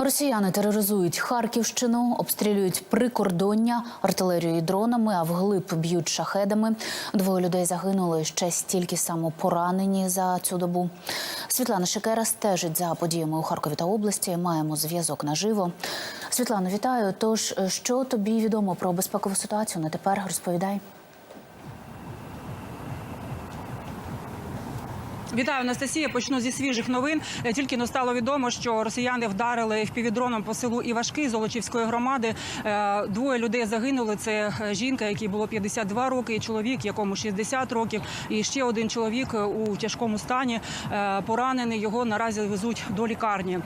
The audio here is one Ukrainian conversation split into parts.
Росіяни тероризують Харківщину, обстрілюють прикордоння артилерією і дронами, а вглиб б'ють шахедами. Двоє людей загинули ще стільки само поранені за цю добу. Світлана Шикера стежить за подіями у Харкові та області. Маємо зв'язок наживо. Світлано, вітаю. Тож, що тобі відомо про безпекову ситуацію на тепер? Розповідай. Вітаю, Анастасія. Почну зі свіжих новин. Е, Тільки но стало відомо, що росіяни вдарили впівдроном по селу Івашки Золочівської громади. Е, Двоє людей загинули. Це е, жінка, якій було 52 роки, і чоловік, якому 60 років. І ще один чоловік у тяжкому стані поранений. Його наразі везуть до лікарні.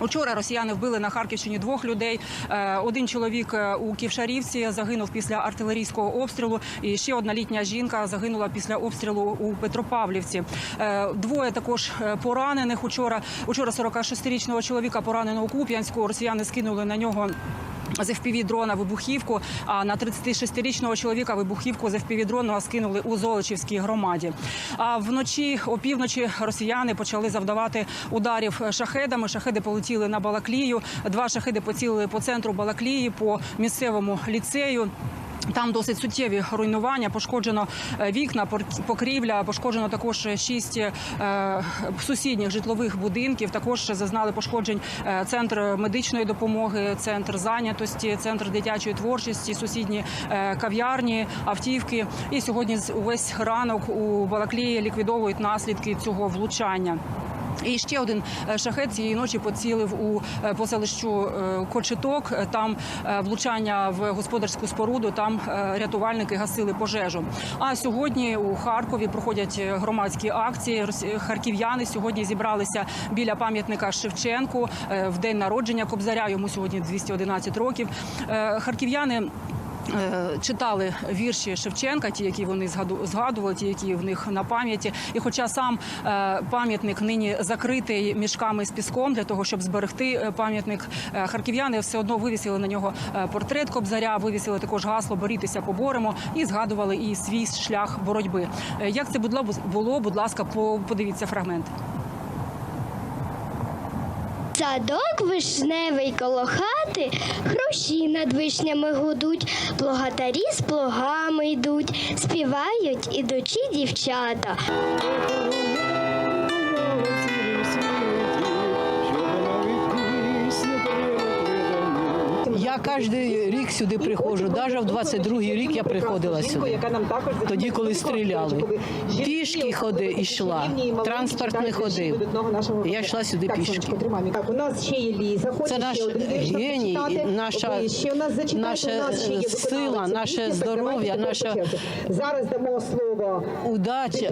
Учора росіяни вбили на Харківщині двох людей. Е, Один чоловік е, у Ківшарівці загинув після артилерійського обстрілу. І ще одна літня жінка загинула після обстрілу у Петропавлівці. Е, Двоє також поранених. Учора учора 46-річного чоловіка поранено у Куп'янську. Росіяни скинули на нього. З fpv дрона вибухівку, а на 36-річного чоловіка вибухівку з fpv дрона скинули у Золочівській громаді. А вночі опівночі росіяни почали завдавати ударів шахедами. Шахеди полетіли на Балаклію. Два шахеди поцілили по центру Балаклії, по місцевому ліцею. Там досить суттєві руйнування. Пошкоджено е, вікна, покрівля, пошкоджено також шість е, сусідніх житлових будинків. Також зазнали пошкоджень е, центр медичної допомоги, центр зайнятості, центр дитячої творчості, сусідні кав'ярні, автівки. І сьогодні увесь ранок у Балаклії ліквідовують наслідки цього влучання. І ще один е, шахет цієї ночі поцілив у е, по е, Кочеток. Там влучання в господарську споруду. Там рятувальники гасили пожежу. А сьогодні у Харкові проходять громадські акції. Харків'яни сьогодні зібралися біля пам'ятника Шевченку в день народження Кобзаря. Йому сьогодні 211 років. Харків'яни. Е, Читали вірші Шевченка, ті, які вони згаду- згадували, ті, які в них на пам'яті. І хоча сам е, пам'ятник нині закритий мішками з піском для того, щоб зберегти е, пам'ятник, харків'яни все одно вивісили на нього портрет Кобзаря, вивісили також гасло Борітися поборемо і згадували і свій шлях боротьби. Як це було, будь ласка, по- подивіться фрагмент. Садок вишневий коло хати, хрущі над вишнями гудуть, плугатарі з плугами йдуть, співають ідучі дівчата. Я кожен рік сюди приходжу. Навіть в 22-й рік я приходила сюди. Тоді, коли стріляли. Пішки ходи йшла, транспорт не ходив. Я йшла сюди пішки. Так, у нас ще є Ліза. Це наш геній, наша- наша, сила, наше здоров'я, наша- Зараз дамо слово. Удача.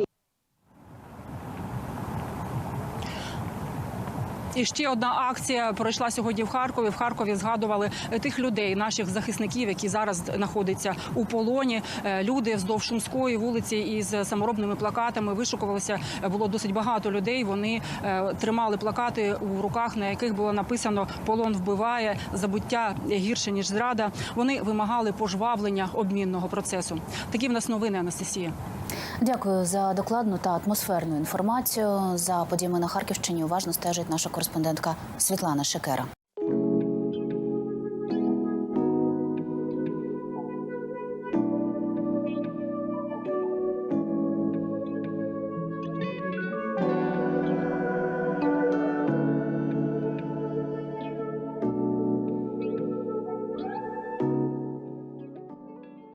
І ще одна акція пройшла сьогодні в Харкові. В Харкові згадували е, тих людей, наших захисників, які зараз знаходяться у полоні. Е, Люди вздовж Шумської вулиці із саморобними плакатами вишукувалися. Було досить багато людей. Вони е, тримали плакати у руках, на яких було написано Полон вбиває, забуття гірше ніж зрада. Вони вимагали пожвавлення обмінного процесу. Такі в нас новини, Анастасія. Дякую за докладну та атмосферну інформацію. За подіями на Харківщині уважно стежить наша кореспондентка Світлана Шикера.